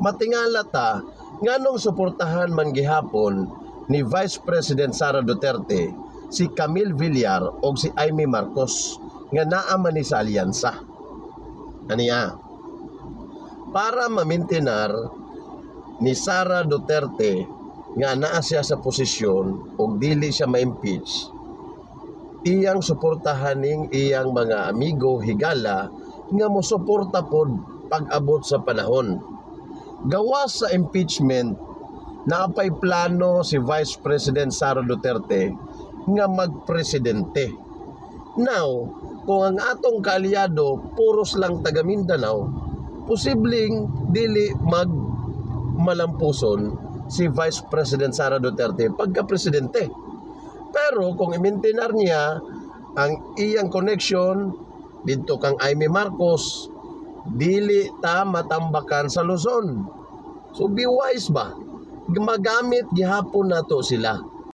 matingala ta nganong suportahan man gihapon ni Vice President Sara Duterte si Camille Villar o si Amy Marcos nga naa man ni sa alyansa. Aniya? Para mamintinar ni Sara Duterte nga naa siya sa posisyon o dili siya ma-impeach, iyang suportahan ning iyang mga amigo higala nga mosuporta pod pag-abot sa panahon. Gawas sa impeachment, naapay plano si Vice President Sara Duterte nga magpresidente. Now, kung ang atong kaalyado puros lang taga Mindanao, posibleng dili mag malampuson si Vice President Sara Duterte pagka-presidente. Pero kung imintinar niya ang iyang connection dito kang Amy Marcos, dili ta matambakan sa Luzon. So be wise ba? Magamit gihapon nato sila